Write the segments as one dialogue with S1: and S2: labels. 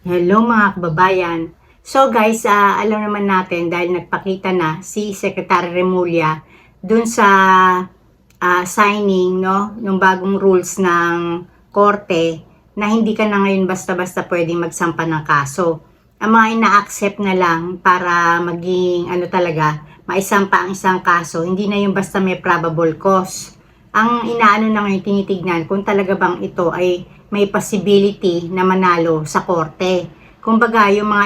S1: Hello mga kababayan. So guys, ah, alam naman natin dahil nagpakita na si Secretary Remulla dun sa ah, signing no ng bagong rules ng korte na hindi ka na ngayon basta-basta pwedeng magsampa ng kaso. Ang mga ina-accept na lang para maging ano talaga, maisampa ang isang kaso, hindi na yung basta may probable cause. Ang inaano na ngayon tinitignan kung talaga bang ito ay may possibility na manalo sa korte. Kumbaga, yung mga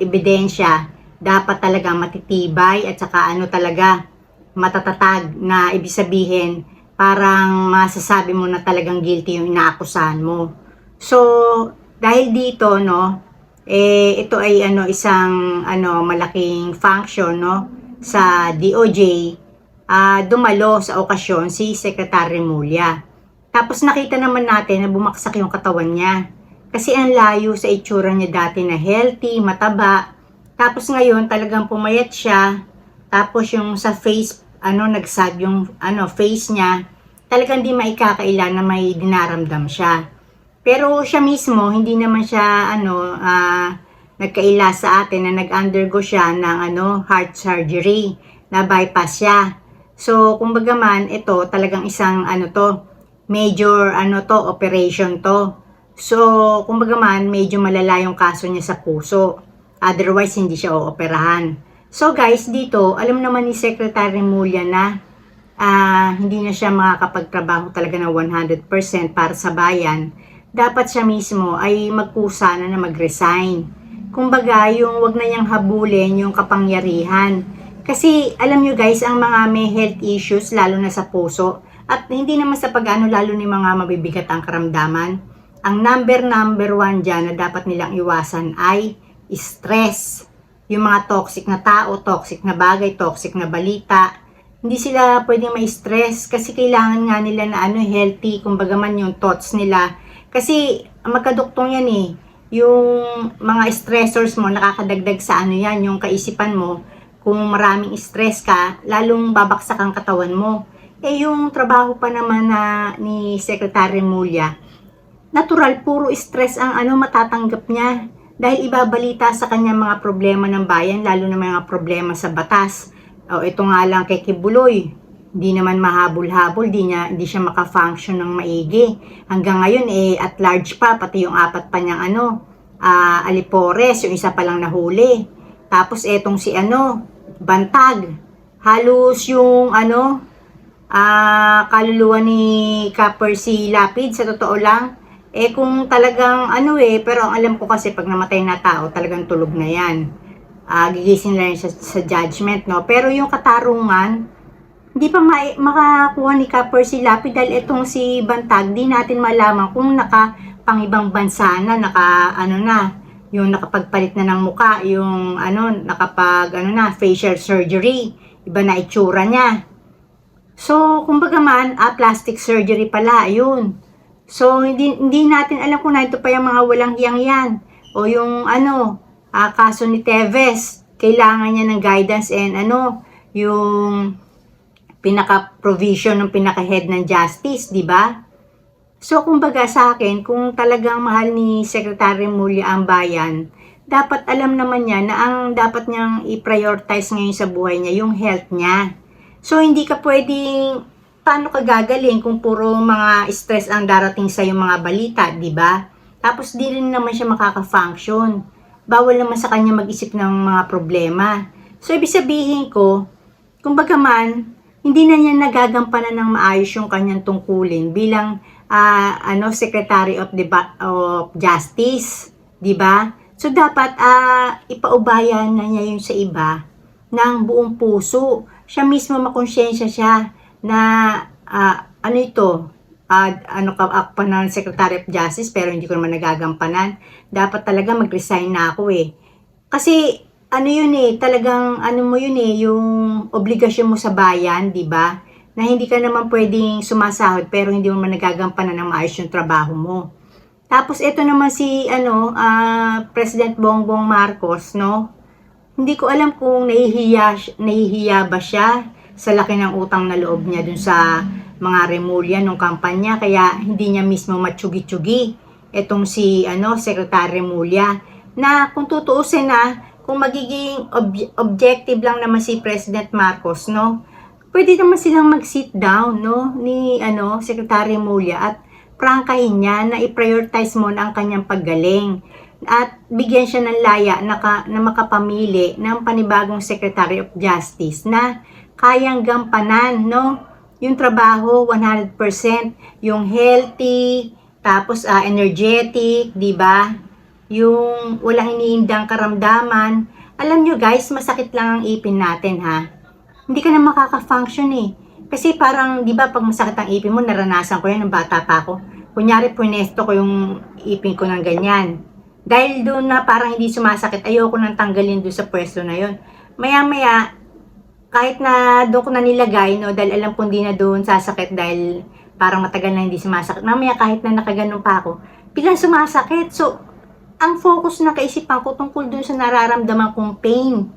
S1: ebidensya dapat talaga matitibay at saka ano talaga matatatag na ibig sabihin parang masasabi mo na talagang guilty yung inaakusahan mo. So, dahil dito no, eh ito ay ano isang ano malaking function no sa DOJ ah dumalo sa okasyon si Secretary Remulla. Tapos nakita naman natin na bumaksak yung katawan niya. Kasi ang layo sa itsura niya dati na healthy, mataba. Tapos ngayon talagang pumayat siya. Tapos yung sa face, ano, nagsag yung ano, face niya. Talagang di maikakaila na may dinaramdam siya. Pero siya mismo, hindi naman siya, ano, ah, nagkaila sa atin na nag-undergo siya ng, ano, heart surgery na bypass siya. So, kumbaga man, ito talagang isang, ano to, major, ano to, operation to. So, kumbaga man, medyo malala yung kaso niya sa puso. Otherwise, hindi siya ooperahan. So guys, dito, alam naman ni Secretary Mulya na ah, hindi na siya makakapagtrabaho talaga ng 100% para sa bayan. Dapat siya mismo ay magkusa na na mag-resign. Kumbaga, yung wag na niyang habulin yung kapangyarihan. Kasi alam nyo guys, ang mga may health issues, lalo na sa puso, at hindi naman sa pag-ano, lalo ni mga mabibigat ang karamdaman, ang number number one dyan na dapat nilang iwasan ay stress. Yung mga toxic na tao, toxic na bagay, toxic na balita, hindi sila pwedeng ma-stress kasi kailangan nga nila na ano, healthy, kumbaga man yung thoughts nila. Kasi magkaduktong yan eh. Yung mga stressors mo, nakakadagdag sa ano yan, yung kaisipan mo, kung maraming stress ka, lalong babaksak ang katawan mo. Eh yung trabaho pa naman na ni Secretary Mulya, natural puro stress ang ano matatanggap niya dahil ibabalita sa kanya mga problema ng bayan lalo na mga problema sa batas. O ito nga lang kay Kibuloy, hindi naman mahabol-habol, di, niya, di siya maka-function ng maigi. Hanggang ngayon eh at large pa pati yung apat pa niyang ano, ah, Alipores, yung isa pa lang nahuli. Tapos etong si ano, Bantag. Halos yung ano, ah kaluluwa ni Copper si Lapid sa totoo lang. Eh kung talagang ano eh pero alam ko kasi pag namatay na tao talagang tulog na yan. Ah gigising na rin siya sa judgment no? Pero yung katarungan hindi pa ma- makakuha ni Copper si Lapid dahil itong si Bantag di natin malaman kung naka pangibang bansa na naka ano na yung nakapagpalit na ng muka yung ano nakapag ano na facial surgery. Iba na itsura niya So, kumbaga man, ah, plastic surgery pala, yun. So, hindi, hindi natin alam kung na ito pa yung mga walang hiyang yan. O yung ano, ah, kaso ni Teves, kailangan niya ng guidance and ano, yung pinaka-provision ng pinaka-head ng justice, di ba? So, kumbaga sa akin, kung talagang mahal ni Secretary Mulya ang bayan, dapat alam naman niya na ang dapat niyang i-prioritize ngayon sa buhay niya, yung health niya. So, hindi ka pwedeng, paano ka gagaling kung puro mga stress ang darating sa yung mga balita, di ba? Tapos, di rin naman siya makaka-function. Bawal naman sa kanya mag-isip ng mga problema. So, ibig sabihin ko, kumbaga man, hindi na niya nagagampanan ng maayos yung kanyang tungkulin bilang ah, ano Secretary of, the of Justice, 'di ba? So dapat ah, ipaubayan na niya yun sa iba ng buong puso. Siya mismo makonsyensya siya na ah, ano ito, ah, ano ka ako pa ng Secretary of Justice pero hindi ko naman nagagampanan. Dapat talaga mag-resign na ako eh. Kasi ano yun eh, talagang ano mo yun eh, yung obligasyon mo sa bayan, di ba? Na hindi ka naman pwedeng sumasahod pero hindi mo man nagagampanan ng maayos yung trabaho mo. Tapos ito naman si ano, ah, President Bongbong Marcos, no? Hindi ko alam kung nahihiya, nahihiya ba siya sa laki ng utang na loob niya dun sa mga remulya nung kampanya. Kaya hindi niya mismo matsugi-tsugi etong si ano Secretary Mulya na kung tutuusin na kung magiging ob- objective lang naman si President Marcos no pwede naman silang mag-sit down no ni ano Secretary Mulya at prangkahin niya na i-prioritize mo na ang kanyang paggaling at bigyan siya ng laya na, ka, na makapamili ng panibagong Secretary of Justice na kayang gampanan no yung trabaho 100%, yung healthy, tapos ah, energetic, 'di ba? Yung walang iniindang karamdaman. Alam nyo guys, masakit lang ang ipin natin ha. Hindi ka na makaka-function eh. Kasi parang, 'di ba, pag masakit ang ipin mo, naranasan ko 'yan ng bata pa ako. Kunyari, punesto ko yung ipin ko ng ganyan. Dahil doon na parang hindi sumasakit, ayoko nang tanggalin doon sa pwesto na yon. Maya-maya, kahit na doon ko na nilagay, no, dahil alam kong di na doon sasakit dahil parang matagal na hindi sumasakit. Mamaya kahit na nakaganon pa ako, biglang sumasakit. So, ang focus na kaisipan ko tungkol doon sa nararamdaman kong pain.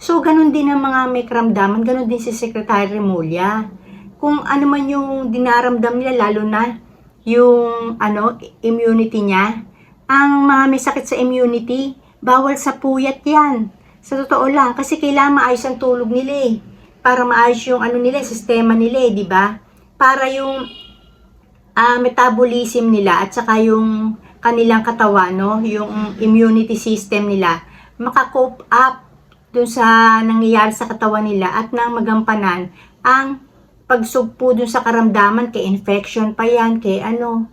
S1: So, ganun din ang mga may karamdaman, ganun din si Secretary Remulla. Kung ano man yung dinaramdam nila, lalo na yung ano, immunity niya, ang mga may sakit sa immunity, bawal sa puyat yan. Sa totoo lang, kasi kailangan maayos ang tulog nila eh. Para maayos yung ano nila, sistema nila eh, di ba? Para yung ah, metabolism nila at saka yung kanilang katawan, no? Yung immunity system nila, makakope up dun sa nangyayari sa katawan nila at nang magampanan ang pagsugpo dun sa karamdaman kay infection pa yan, kay ano.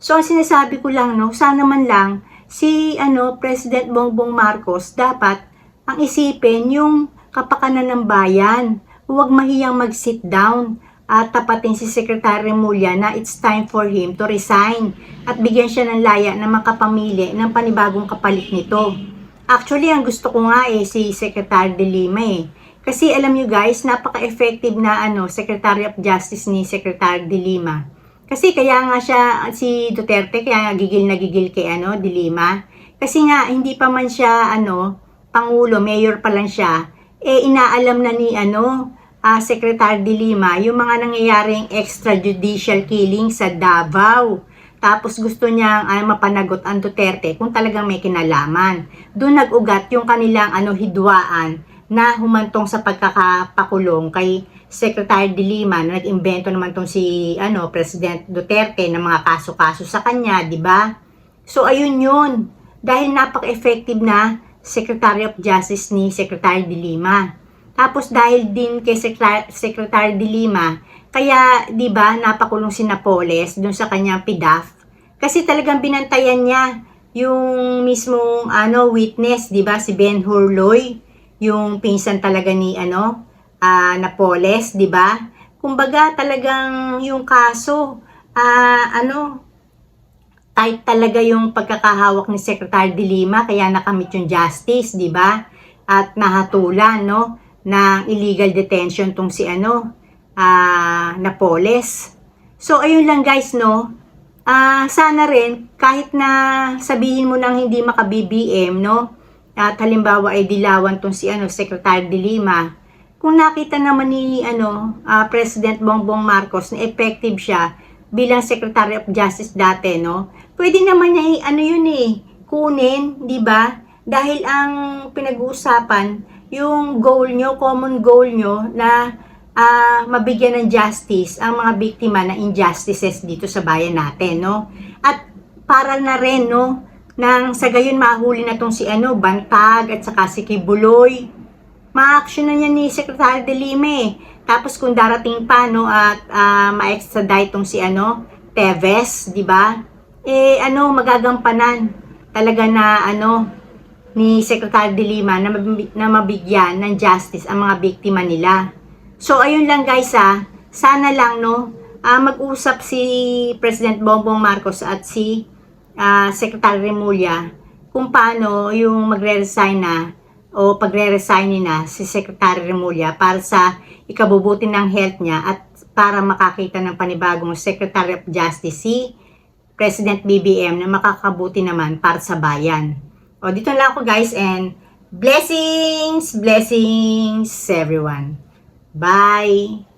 S1: So, ang sinasabi ko lang, no, sana man lang si ano President Bongbong Marcos dapat ang isipin yung kapakanan ng bayan. Huwag mahiyang mag-sit down at tapatin si Secretary Mulya na it's time for him to resign at bigyan siya ng laya na makapamili ng panibagong kapalit nito. Actually, ang gusto ko nga eh si Secretary De Lima eh. Kasi alam nyo guys, napaka-effective na ano, Secretary of Justice ni Secretary De Lima. Kasi kaya nga siya, si Duterte, kaya gigil na gigil kay ano, De Lima. Kasi nga, hindi pa man siya, ano, Pangulo, Mayor pa lang siya, eh inaalam na ni, ano, ah, Secretary De Lima, yung mga nangyayaring extrajudicial killing sa Davao. Tapos gusto niyang ay mapanagot ang Duterte kung talagang may kinalaman. Doon nag-ugat yung kanilang ano hidwaan na humantong sa pagkakapakulong kay Secretary de Lima na nag-imbento naman tong si ano President Duterte ng mga kaso-kaso sa kanya, 'di ba? So ayun 'yun. Dahil napaka-effective na Secretary of Justice ni Secretary de Lima. Tapos dahil din kay Secretary, de Lima, kaya 'di ba napakulong si Napoles doon sa kanyang PDAF kasi talagang binantayan niya yung mismong ano witness, 'di ba, si Ben Hurloy, yung pinsan talaga ni ano, ah, Napoles, 'di ba? Kumbaga talagang yung kaso ah, ano tight talaga yung pagkakahawak ni Secretary de Lima kaya nakamit yung justice, 'di ba? At nahatulan no ng illegal detention tong si ano ah, Napoles. So ayun lang guys no. Ah, sana rin kahit na sabihin mo nang hindi maka-BBM no. At halimbawa ay dilawan tong si ano Secretary de Lima. Kung nakita naman ni ano ah, President Bongbong Marcos na effective siya bilang Secretary of Justice dati no. Pwede naman niya ano yun eh kunin, 'di ba? Dahil ang pinag-uusapan yung goal nyo, common goal nyo na ah, mabigyan ng justice ang mga biktima ng injustices dito sa bayan natin, no? At para na rin, no, nang sa gayon mahuli na tong si ano, Bantag at saka si Kibuloy. Ma-action na niya ni Secretary de Lime. Tapos kung darating pa, no, at ah, ma-extradite tong si ano, Teves, di ba? Eh, ano, magagampanan. Talaga na, ano, ni Secretary de Lima na, mabi- na mabigyan ng justice ang mga biktima nila. So, ayun lang guys ha. Sana lang, no, ah, mag-usap si President Bongbong Marcos at si ah, Secretary Remulla kung paano yung magre-resign na o pagre-resign na si Secretary Remulla para sa ikabubuti ng health niya at para makakita ng panibagong Secretary of Justice si President BBM na makakabuti naman para sa bayan. O, dito lang ako guys and blessings, blessings everyone. Bye!